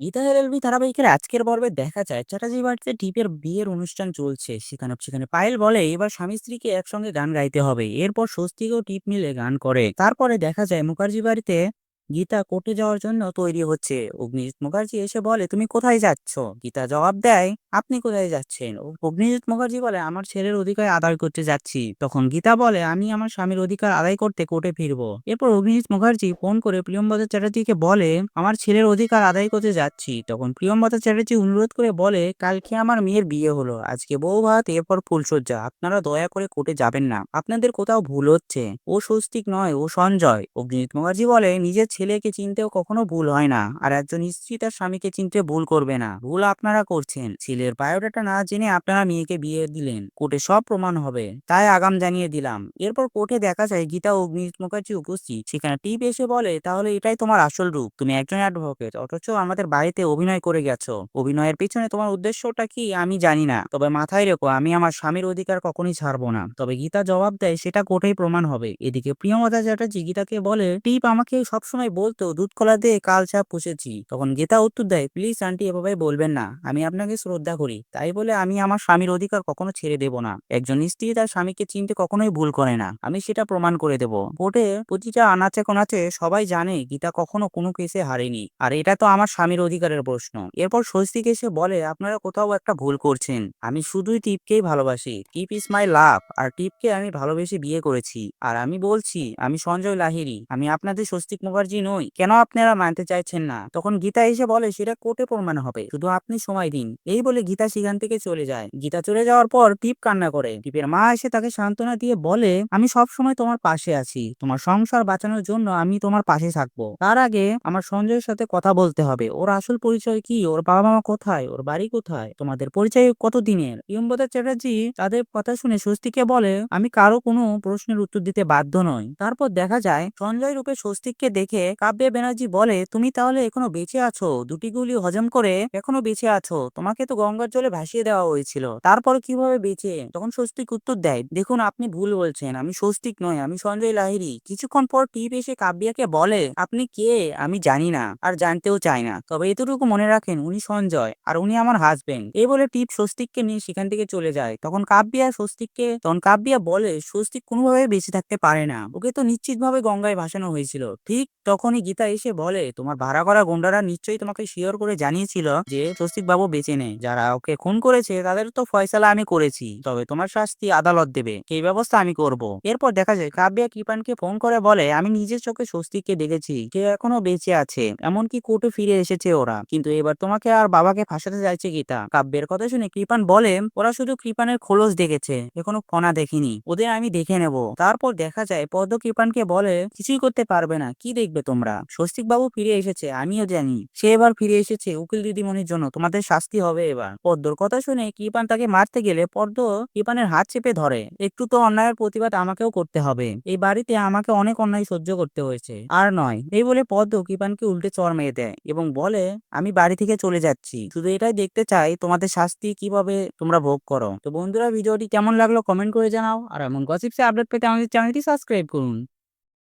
Gita LB ধারাবাহিকের আজকের পর্বে দেখা যায়, চ্যাটার্জি বাড়িতে টিপের বিয়ের অনুষ্ঠান চলছে। সেখানে সেখানে পায়েল বলে, এবার স্বামী স্ত্রীকে একসঙ্গে গান গাইতে হবে। এরপর স্বস্তিক ও টিপ মিলে গান করে। তারপরে দেখা যায়, মুখার্জি বাড়িতে গীতা কোর্টে যাওয়ার জন্য তৈরি হচ্ছে। অগ্নিজিৎ মুখার্জি এসে বলে, তুমি কোথায় যাচ্ছ? গীতা জবাব দেয়, আপনি কোথায় যাচ্ছেন? অগ্নিজিৎ মুখার্জি বলে, আমার ছেলের অধিকার আদায় করতে যাচ্ছি। তখন গীতা বলে, আমি আমার স্বামীর অধিকার আদায় করতে কোর্টে ফিরবো। এরপর অগ্নিজিৎ মুখার্জি ফোন করে প্রিয়মবদা চ্যাটার্জিকে বলে, আমার ছেলের অধিকার আদায় করতে যাচ্ছি। তখন প্রিয়মবদা চ্যাটার্জি অনুরোধ করে বলে, কালকে আমার মেয়ের বিয়ে হলো। আজকে বউ ভাত, এরপর ফুলসজ্জা আপনারা দয়া করে কোর্টে যাবেন না। আপনাদের কোথাও ভুল হচ্ছে। ও স্বস্তিক নয়, ও সঞ্জয়। অগ্নিজিৎ মুখার্জি বলে, নিজের ছেলেকে চিনতেও কখনো ভুল হয় না। আর একজন স্ত্রী তার স্বামীকে চিনতে ভুল করবে না। ভুল আপনারা করছেন। ছেলের বায়োডাটা না জেনে আপনারা মেয়েকে বিয়ে দিলেন। কোর্টে সব প্রমাণ হবে। তাই আগাম জানিয়ে দিলাম। এরপর কোর্টে দেখা যায় গীতা ও অগ্নিজিৎ মুখার্জি উপস্থিত। সেখানে টিপ এসে বলে, তাহলে এটাই তোমার আসল রূপ। তুমি একজন অ্যাডভোকেট। অথচ আমাদের বাড়িতে অভিনয় করে গেছো। অভিনয়ের পিছনে তোমার উদ্দেশ্যটা কি আমি জানি না। তবে মাথায় রেখো, আমি আমার স্বামীর অধিকার কখনই ছাড়বো না। তবে গীতা জবাব দেয়, সেটা কোর্টেই প্রমাণ হবে। এদিকে প্রিয়মদা চ্যাটার্জি গীতাকে বলে, টিপ আমাকে সবসময় বলতো, দুধ কলা দিয়ে কাল চা পুষেছি। তখন গীতা উত্তর দেয়, প্লিজ আন্টি, এভাবে বলবেন না। আমি আপনাকে শ্রদ্ধা করি। তাই বলে আমি আমার স্বামীর অধিকার কখনো ছেড়ে দেব না। একজন স্ত্রী তার স্বামীকে চিনতে কখনোই ভুল করে না। আমি সেটা প্রমাণ করে দেব। কোর্টে প্রতিটা আনাচে কোনাচে সবাই জানে গীতা কখনো কোনো কেসে হারেনি। আর এটা তো আমার স্বামীর অধিকারের প্রশ্ন। এরপর স্বস্তিক এসে বলে, আপনারা কোথাও একটা ভুল করছেন। আমি শুধুই টিপকেই ভালোবাসি। টিপ ইজ মাই লাভ। আর টিপকে আমি ভালোবেসে বিয়ে করেছি। আর আমি বলছি, আমি সঞ্জয় লাহিরি আমি আপনাদের স্বস্তিক মুখার্জি নই। কেন আপনারা মানতে চাইছেন না? তখন গীতা এসে বলে, সেটা কোর্টে প্রমাণ হবে। শুধু আপনি সময় দিন। এই বলে গীতা সেখান থেকে চলে যায়। গীতা চলে যাওয়ার পর টিপ কান্না করে। টিপের মা এসে তাকে সান্ত্বনা দিয়ে বলে, আমি সব সময় তোমার পাশে আছি। তোমার সংসার বাঁচানোর জন্য আমি তোমার পাশে থাকব। তার আগে আমার সঞ্জয়ের সাথে কথা বলতে হবে। ওর আসল পরিচয় কি? ওর বাবা মা কোথায়? ওর বাড়ি কোথায়? তোমাদের পরিচয় কত দিনের? ইয়ম্বদা চ্যাটার্জি তাদের কথা শুনে স্বস্তিকে বলে, আমি কারও কোনো প্রশ্নের উত্তর দিতে বাধ্য নই। তারপর দেখা যায়, সঞ্জয় রূপে স্বস্তিককে দেখে কাব্য ব্যানার্জি বলে, তুমি তাহলে এখনও বেঁচে আছো? দুটি গুলি হজম করে এখনও বেঁচে আছো? তোমাকে তো গঙ্গার জলে ভাসিয়ে দেওয়া হয়েছিল। তারপর কীভাবে বেঁচে? তখন স্বস্তিক উত্তর দেয়, দেখুন, আপনি ভুল বলছেন। আমি স্বস্তিক নয় আমি সঞ্জয় লাহিরি কিছুক্ষণ পর টিপ এসে কাব্যাকে বলে, আপনি কে? আমি জানি না আর জানতেও চাই না। তবে এতটুকু মনে রাখেন, উনি সঞ্জয় আর উনি আমার হাজবেন্ড এই বলে টিপ স্বস্তিককে নিয়ে সেখান থেকে চলে যায়। তখন কাব্যা স্বস্তিককে, তখন কাব্যা বলে, স্বস্তিক কোনোভাবে বেঁচে থাকতে পারে না। ওকে তো নিশ্চিতভাবে গঙ্গায় ভাসানো হয়েছিল। ঠিক তখনই গীতা এসে বলে, তোমার ভাড়া করা গুন্ডারা নিশ্চয়ই তোমাকে শিওর করে জানিয়েছিল যে স্বস্তিক বাবু বেঁচে নেই। যারা ওকে খুন করেছে, তাদের তো ফয়সালা আমি করেছি। তবে তোমার শাস্তি আদালত দেবে। সেই ব্যবস্থা আমি করব। এরপর দেখা যায়, কাব্যা কৃপানকে ফোন করে বলে, আমি নিজের চোখে স্বস্তিককে দেখেছি। সে এখনও বেঁচে আছে। এমনকি কোর্টে ফিরে এসেছে ওরা। কিন্তু এবার তোমাকে আর বাবাকে ফাঁসাতে চাইছে গীতা। কাব্যের কথা শুনে কৃপান বলে, ওরা শুধু কৃপানের খোলস দেখেছে। এখনও কণা দেখেনি। ওদের আমি দেখে নেব। তারপর দেখা যায়, পদ্ম কৃপানকে বলে, কিছুই করতে পারবে না। কি দেখবে? তোমরা। স্বস্তিক বাবু ফিরে এসেছে, আমিও জানি। সে এবার ফিরে এসেছে, উকিল দিদিমণির জন্য। তোমাদের শাস্তি হবে এবার। পদ্মর কথা শুনে কৃপান তাকে মারতে গেলে পদ্ম কৃপানের হাত চেপে ধরে। একটু তো অন্যায়ের প্রতিবাদ আমাকেও করতে হবে। এই বাড়িতে আমাকে অনেক অন্যায় সহ্য করতে হয়েছে। আর নয়, এই বলে পদ্ম কৃপানকে উল্টে চর মেরে দেয় এবং বলে, আমি বাড়ি থেকে চলে যাচ্ছি। শুধু এটাই দেখতে চাই, তোমাদের শাস্তি কীভাবে তোমরা ভোগ করো? তো বন্ধুরা, ভিডিওটি কেমন লাগল কমেন্ট করে জানাও। আর এমন গসিপসে আপডেট পেতে আমাদের চ্যানেলটি সাবস্ক্রাইব করুন।